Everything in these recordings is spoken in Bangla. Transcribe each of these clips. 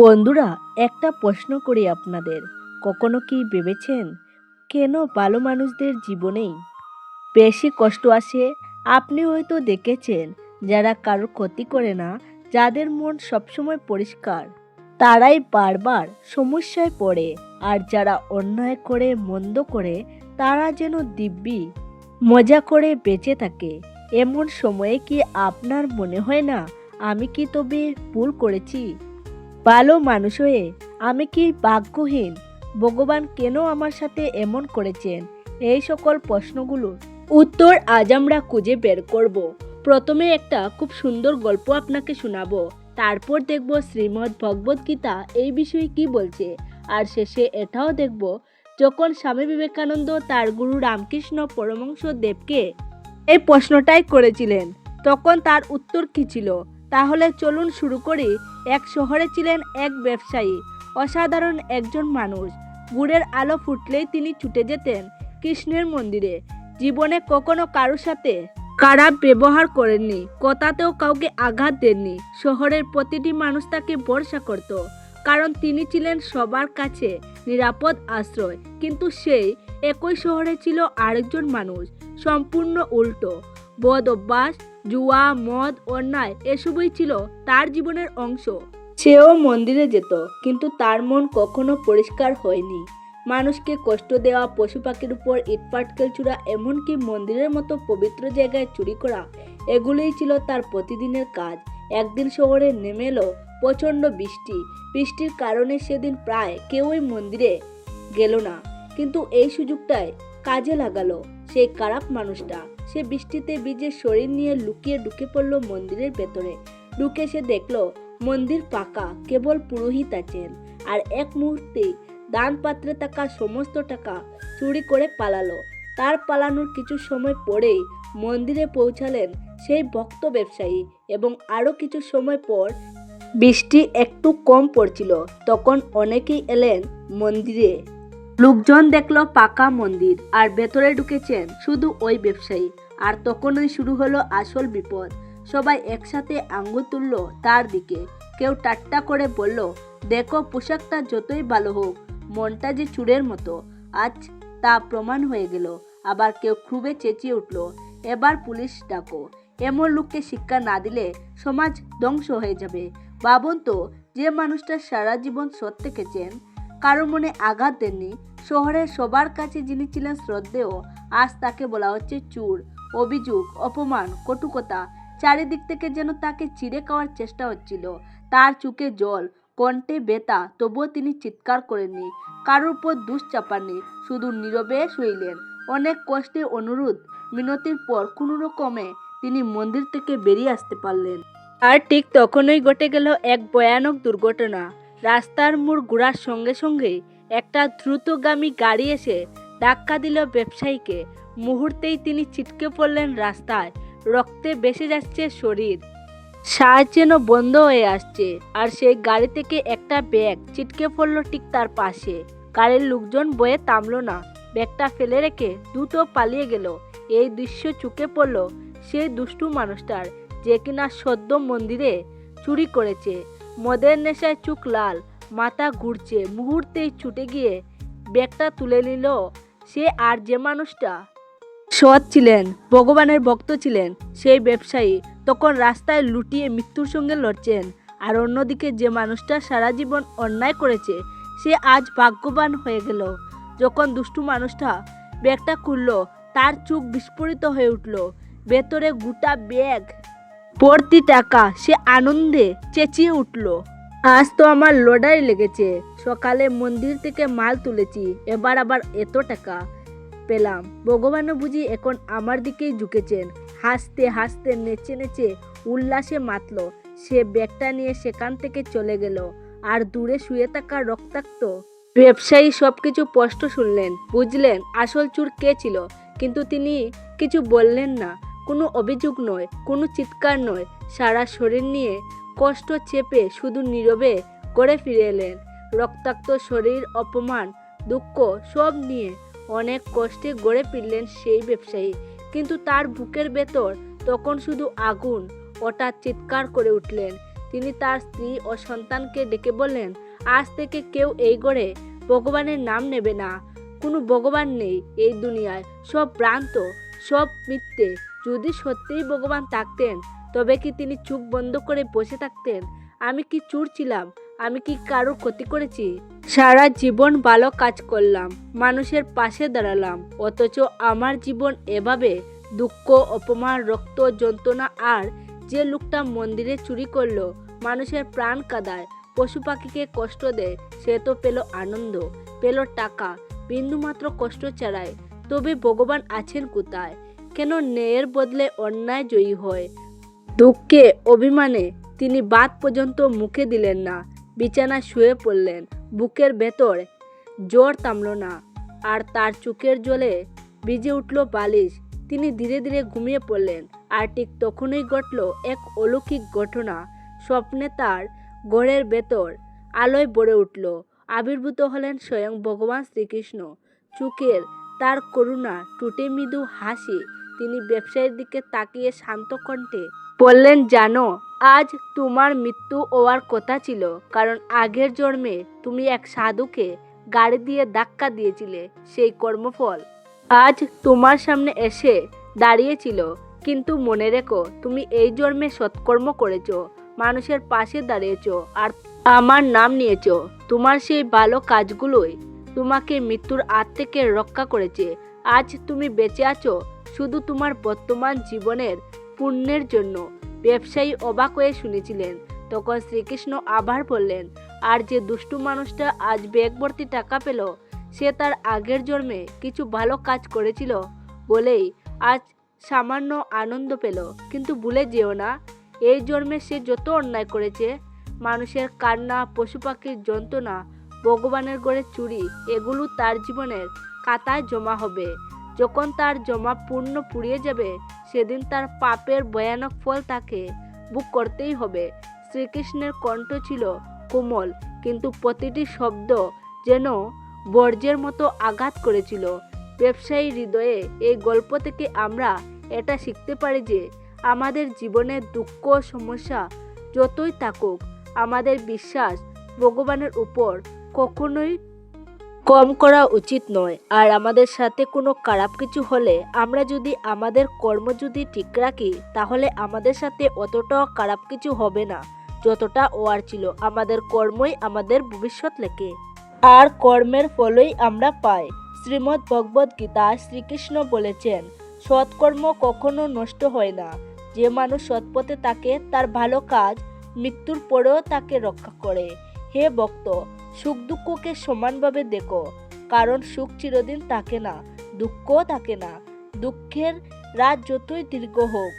বন্ধুরা, একটা প্রশ্ন করি আপনাদের। কখনো কি ভেবেছেন কেন ভালো মানুষদের জীবনেই বেশি কষ্ট আসে? আপনি হয়তো দেখেছেন, যারা কারোর ক্ষতি করে না, যাদের মন সবসময় পরিষ্কার, তারাই বারবার সমস্যায় পড়ে। আর যারা অন্যায় করে, মন্দ করে, তারা যেন দিব্যি মজা করে বেঁচে থাকে। এমন সময়ে কি আপনার মনে হয় না, আমি কি তবে ভুল করেছি? ভালো মানুষ হয়ে আমি কি ভাগ্যহীন? ভগবান কেন আমার সাথে এমন করেছেন? এই সকল প্রশ্নগুলোর উত্তর আজ আমরা খুঁজে বের করব। প্রথমে একটা খুব সুন্দর গল্প আপনাকে শোনাবো। তারপর দেখব শ্রীমদ্ ভগবদ গীতা এই বিষয়ে কি বলছে। আর শেষে এটাও দেখব, যখন স্বামী বিবেকানন্দ তার গুরু রামকৃষ্ণ পরমংশ দেবকে এই প্রশ্নটাই করেছিলেন, তখন তার উত্তর কী ছিল? তাহলে চলুন শুরু করি। এক শহরে ছিলেন এক ব্যবসায়ী, অসাধারণ একজন মানুষ। গুড়ের আলো ফুটলেই তিনি ছুটে যেতেন কৃষ্ণের মন্দিরে। জীবনে কখনো কারোর সাথে খারাপ ব্যবহার করেননি, কথাতেও কাউকে আঘাত দেননি। শহরের প্রতিটি মানুষ তাকে ভরসা করত, কারণ তিনি ছিলেন সবার কাছে নিরাপদ আশ্রয়। কিন্তু সেই একই শহরে ছিল আরেকজন মানুষ, সম্পূর্ণ উল্টো। বদ অভ্যাস জুয়া, মদ, অন্যায় এসবই ছিল তার জীবনের অংশ। সেও মন্দিরে যেত, কিন্তু তার মন কখনো পরিষ্কার হয়নি। মানুষকে কষ্ট দেওয়া পশু পাখির উপর ইটপাটকেল চূড়া এমনকি মন্দিরের মতো পবিত্র জায়গায় চুরি করা, এগুলোই ছিল তার প্রতিদিনের কাজ। একদিন শহরে নেমে এলো প্রচণ্ড বৃষ্টি। বৃষ্টির কারণে সেদিন প্রায় কেউই মন্দিরে গেল না, কিন্তু এই সুযোগটায় কাজে লাগালো। সেই খারাপ মানুষটা। সে বৃষ্টিতে ভিজে শরীর নিয়ে লুকিয়ে ঢুকে পড়ল মন্দিরের ভেতরে। ঢুকে সে দেখল, মন্দির পাকা কেবল পুরোহিত আছেন। আর এক মুহূর্তে দান পাত্রে থাকা সমস্ত টাকা চুরি করে পালালো। তার পালানোর কিছু সময় পরেই মন্দিরে পৌঁছালেন সেই ভক্ত ব্যবসায়ী এবং আরও কিছু সময় পর বৃষ্টি একটু কম পড়ছিল। তখন অনেকেই এলেন মন্দিরে। লোকজন দেখল পাকা মন্দির আর ভেতরে ঢুকেছেন শুধু ওই ব্যবসায়ী। আর তখনই শুরু হলো আসল বিপদ। সবাই একসাথে আঙ্গুল তুলল তার দিকে। কেউ টাট্টা করে বলল, দেখো পোশাকটা যতই ভালো হোক, মনটা যে চুরের মতো। আজ তা প্রমাণ হয়ে গেল। আবার কেউ খুবই চেঁচিয়ে উঠল, এবার পুলিশ ডাকো। এমন লোককে শিক্ষা না দিলে সমাজ ধ্বংস হয়ে যাবে। ভাবুন তো, যে মানুষটা সারা জীবন সৎ থেকেছেন কারও মনে আঘাত দেননি। শহরের সবার কাছে যিনি ছিলেন শ্রদ্ধেয়, আজ তাকে বলা হচ্ছে চুর, অভিযোগ, অপমান, কটুকতা। চারিদিক থেকে যেন তাকে চিড়ে খাওয়ার চেষ্টা হচ্ছিল। তার চোখে জল, কণ্ঠে বেতা তবুও তিনি চিৎকার করেননি। কারোর উপর দুষ চাপাননি, শুধু নীরবে শুইলেন। অনেক কষ্টে অনুরোধ, মিনতির পর কোনো রকমে তিনি মন্দির থেকে বেরিয়ে আসতে পারলেন। আর ঠিক তখনই ঘটে গেল এক ভয়ানক দুর্ঘটনা। রাস্তার মোড় ঘোরার সঙ্গে সঙ্গে একটা দ্রুতগামী গাড়ি এসে ধাক্কা দিল ব্যবসায়ীকে। মুহূর্তেই তিনি ছিটকে পড়লেন রাস্তায়। রক্তে বেসে যাচ্ছে শরীর। শ্বাস যেন বন্ধ হয়ে আসছে আর সেই গাড়ি থেকে একটা ব্যাগ ছিটকে পড়ল ঠিক তার পাশে। গাড়ির লোকজন বয়ে থামলো না। ব্যাগটা ফেলে রেখে দ্রুত পালিয়ে গেল। এই দৃশ্য চুকে পড়ল সেই দুষ্টু মানুষটার যে কিনা সদ্য মন্দিরে চুরি করেছে। মদের নেশায় চুক লাল, মাথা ঘুরছে, মুহূর্তেই ছুটে গিয়ে ব্যাগটা তুলে নিল। সে আর যে মানুষটা? সৎ ছিলেন, ভগবানের ভক্ত ছিলেন সেই ব্যবসায়ী, তখন রাস্তায় লুটিয়ে মৃত্যুর সঙ্গে লড়ছেন। আর অন্যদিকে যে মানুষটা সারা জীবন অন্যায় করেছে, সে আজ ভাগ্যবান হয়ে গেল। যখন দুষ্টু মানুষটা ব্যাগটা খুললো, তার চোখ বিস্ফোরিত হয়ে উঠল। ভেতরে গোটা ব্যাগ ভর্তি টাকা সে আনন্দে চেঁচিয়ে উঠল। আজ তো আমার লড়াই লেগেছে। সকালে মন্দির থেকে মাল তুলেছি। এবার আবার এত টাকা পেলাম। ভগবানও বুঝি এখন আমার দিকেই ঝুঁকেছেন। হাসতে হাসতে নেচে নেচে উল্লাসে মাতল। সে ব্যাগটা নিয়ে সেখান থেকে চলে গেল। আর দূরে শুয়ে থাকা রক্তাক্ত ব্যবসায়ী সব কিছু স্পষ্ট শুনলেন। বুঝলেন আসল চুর কে ছিল। কিন্তু তিনি কিছু বললেন না। কোনো অভিযোগ নয়, কোনো চিৎকার নয়। সারা শরীর নিয়ে কষ্ট চেপে শুধু নীরবে করে ফিরে এলেন। রক্তাক্ত শরীর, অপমান, দুঃখ সব নিয়ে অনেক কষ্টে গড়ে ফিরলেন সেই ব্যবসায়ী। কিন্তু তার বুকের ভেতর তখন শুধু আগুন, হঠাৎ চিৎকার করে উঠলেন। তিনি তার স্ত্রী ও সন্তানকে ডেকে বললেন, আজ থেকে কেউ এই গড়ে ভগবানের নাম নেবে না। কোনো ভগবান নেই এই দুনিয়ায়। সব ভ্রান্ত, সব মিথ্যে। যদি সত্যিই ভগবান থাকতেন, তবে কি তিনি চোখ বন্ধ করে বসে থাকতেন? আমি কি চুর ছিলাম? আমি কি কারোর ক্ষতি করেছি? সারা জীবন ভালো কাজ করলাম, মানুষের পাশে দাঁড়ালাম, অথচ আমার জীবন এভাবে দুঃখ, অপমান, রক্ত, যন্ত্রণা আর যে লোকটা মন্দিরে চুরি করল, মানুষের প্রাণ কাদায়, পশু পাখিকে কষ্ট দেয়, সে তো পেল আনন্দ, পেল টাকা, বিন্দুমাত্র কষ্ট ছাড়াই। তবে ভগবান আছেন কোথায়? কেন ন্যায়ের বদলে অন্যায় জয়ী হয়? দুঃখে অভিমানে তিনি বাদ পর্যন্ত মুখে দিলেন না বিছানা শুয়ে পড়লেন। বুকের ভেতর জ্বর থামল না, আর তার চোখের জলে ভিজে উঠল বালিশ। তিনি ধীরে ধীরে ঘুমিয়ে পড়লেন, আর ঠিক তখনই ঘটল এক অলৌকিক ঘটনা। স্বপ্নে তার ঘরের ভেতর আলোয় ভরে উঠল। আবির্ভূত হলেন স্বয়ং ভগবান শ্রীকৃষ্ণ। চোখের তার করুণা, টুটে মৃদু হাসি তিনি ব্যবসায়ীর দিকে তাকিয়ে শান্ত কণ্ঠে বললেন, জানো, আজ তোমার মৃত্যু হওয়ার কথা ছিল। কারণ আগের জন্মে তুমি এক সাধুকে গাড়ি দিয়ে ধাক্কা দিয়েছিলে, সেই কর্মফল। আজ তোমার সামনে এসে দাঁড়িয়েছিল। কিন্তু মনে রেখো, তুমি এই জন্মে সৎকর্ম করেছ, মানুষের পাশে দাঁড়িয়েছো আর আমার নাম নিয়েছো। তোমার সেই ভালো কাজগুলোই তোমাকে মৃত্যুর হাত থেকে রক্ষা করেছে। আজ তুমি বেঁচে আছো শুধু তোমার বর্তমান জীবনের পুণ্যের জন্য। ব্যবসায়ী অবাক হয়ে শুনেছিলেন। তখন শ্রীকৃষ্ণ আবার বললেন, আর যে দুষ্টু মানুষটা আজ ব্যাগভর্তি টাকা পেল, সে তার আগের জন্মে কিছু ভালো কাজ করেছিল বলেই আজ সামান্য আনন্দ পেল। কিন্তু ভুলে যেও না, এই জন্মে সে যত অন্যায় করেছে, মানুষের কান্না পশু পাখির যন্ত্রণা, ভগবানের গড়ে চুরি, এগুলো তার জীবনের কাতায় জমা হবে। যখন তার জমা পূর্ণ পুড়িয়ে যাবে, সেদিন তার পাপের ভয়ানক ফল তাকে বুক করতেই হবে। শ্রীকৃষ্ণের কণ্ঠ ছিল কোমল, কিন্তু প্রতিটি শব্দ যেন বর্জ্যের মতো আঘাত করেছিল। ব্যবসায়ী হৃদয়ে এই গল্প থেকে আমরা এটা শিখতে পারি যে, আমাদের জীবনে দুঃখ সমস্যা যতই থাকুক, আমাদের বিশ্বাস ভগবানের উপর কখনোই কম করা উচিত নয়। আর আমাদের সাথে কোনো খারাপ কিছু হলে আমরা যদি আমাদের কর্ম যদি ঠিক রাখি, তাহলে আমাদের সাথে অতটাও খারাপ কিছু হবে না, যতটা ওয়ার ছিল। আমাদের কর্মই আমাদের ভবিষ্যৎ লেখে। আর কর্মের ফলই আমরা পাই। শ্রীমদ্ ভগবদ গীতা শ্রীকৃষ্ণ বলেছেন, সৎকর্ম কখনো নষ্ট হয় না। যে মানুষ সৎপথে থাকে, তার ভালো কাজ মৃত্যুর পরেও তাকে রক্ষা করে। হে ভক্ত সুখ দুঃখকে সমানভাবে দেখো। কারণ সুখ চিরদিন থাকে না, দুঃখও থাকে না। দুঃখের রাত যতই দীর্ঘ হোক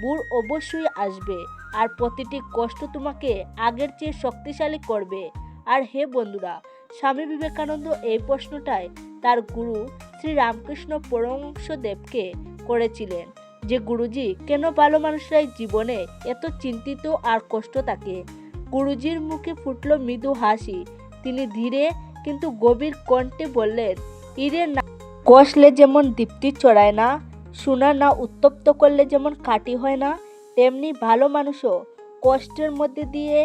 বুড় অবশ্যই আসবে। আর প্রতিটি কষ্ট তোমাকে আগের চেয়ে শক্তিশালী করবে। আর হে বন্ধুরা, স্বামী বিবেকানন্দ এই প্রশ্নটাই তার গুরু শ্রী রামকৃষ্ণ পরমংশদেবকে করেছিলেন যে, গুরুজি, কেন ভালো মানুষরাই জীবনে এত চিন্তিত আর কষ্ট থাকে? গুরুজির মুখে ফুটল মৃদু হাসি। তিনি ধীরে কিন্তু গভীর কণ্ঠে বললেন, ইরে না, কষলে যেমন দীপ্তি চড়ায় না সোনা না, উত্তপ্ত করলে যেমন কাটি হয় না, তেমনি ভালো মানুষও কষ্টের মধ্যে দিয়ে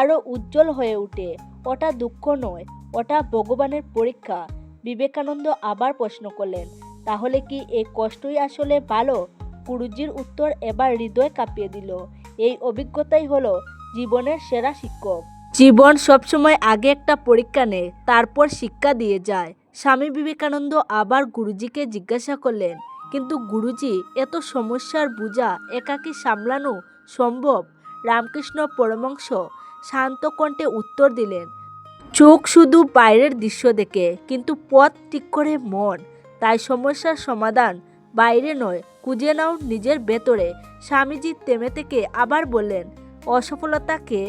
আরও উজ্জ্বল হয়ে ওঠে। ওটা দুঃখ নয়, ওটা ভগবানের পরীক্ষা। বিবেকানন্দ আবার প্রশ্ন করলেন, তাহলে কি এই কষ্টই আসলে ভালো? গুরুজির উত্তর এবার হৃদয় কাঁপিয়ে দিল, এই অভিজ্ঞতাই হলো জীবনের সেরা শিক্ষক। জীবন সবসময় আগে একটা পরীক্ষা নেয়, তারপর শিক্ষা দিয়ে যায়। স্বামী বিবেকানন্দ আবার গুরুজিকে জিজ্ঞাসা করলেন, কিন্তু গুরুজি এত সমস্যার বোঝা, একাকী সামলানো সম্ভব? রামকৃষ্ণ পরমংশ শান্ত কণ্ঠে উত্তর দিলেন, চোখ শুধু বাইরের দৃশ্য দেখে, কিন্তু পথ ঠিক করে মন। তাই সমস্যার সমাধান বাইরে নয়, খুঁজে নাও নিজের ভেতরে। স্বামীজি তেমে থেকে আবার বললেন অসফলতাকে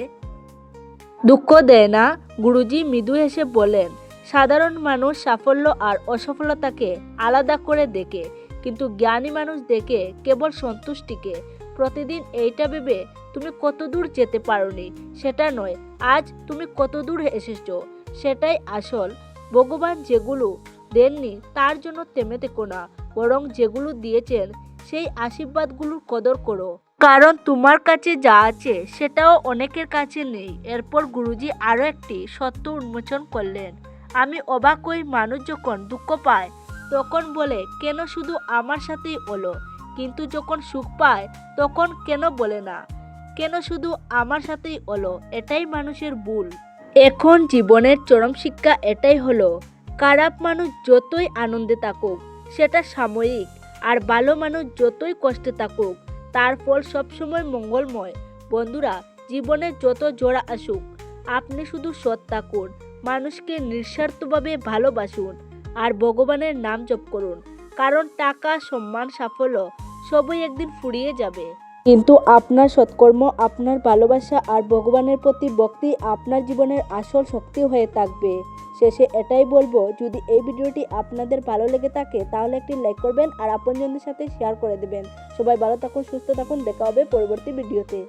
দুঃখ দেয় না? গুরুজি মৃদু হেসে বলেন, সাধারণ মানুষ সাফল্য আর অসফলতাকে আলাদা করে দেখে, কিন্তু জ্ঞানী মানুষ দেখে কেবল সন্তুষ্টিকে। প্রতিদিন এইটা ভেবে তুমি কত দূর যেতে পারোনি? সেটা নয়, আজ তুমি কত দূর এসেছ? সেটাই আসল। ভগবান যেগুলো দেননি, তার জন্য থেমে থেকো না। বরং যেগুলো দিয়েছেন, সেই আশীর্বাদগুলোর কদর করো। কারণ তোমার কাছে যা আছে, সেটাও অনেকের কাছে নেই। এরপর গুরুজি আরও একটি সত্য উন্মোচন করলেন। আমি অবাক হই মানুষ যখন দুঃখ পায়, তখন বলে, কেন শুধু আমার সাথেই হলো? কিন্তু যখন সুখ পায়, তখন কেন বলে না? কেন শুধু আমার সাথেই হলো? এটাই মানুষের ভুল। এখন জীবনের চরম শিক্ষা এটাই হলো। খারাপ মানুষ যতই আনন্দে থাকুক, সেটা সাময়িক, আর ভালো মানুষ যতই কষ্টে থাকুক তার ফল সবসময় মঙ্গলময়। বন্ধুরা, জীবনে যত জোড়া আসুক, আপনি শুধু সৎ থাকুন মানুষকে নিঃস্বার্থভাবে ভালোবাসুন আর ভগবানের নাম জপ করুন, কারণ টাকা, সম্মান, সাফল্য সবই একদিন ফুরিয়ে যাবে। কিন্তু আপনার সৎকর্ম, আপনার ভালোবাসা আর ভগবানের প্রতি ভক্তি আপনার জীবনের আসল শক্তি হয়ে থাকবে। শেষে এটাই বলব, যদি এই ভিডিওটি আপনাদের ভালো লেগে থাকে, তাহলে একটি লাইক করবেন আর আপনজনদের সাথে শেয়ার করে দেবেন। সবাই ভালো থাকুন, সুস্থ থাকুন, দেখা হবে পরবর্তী ভিডিওতে।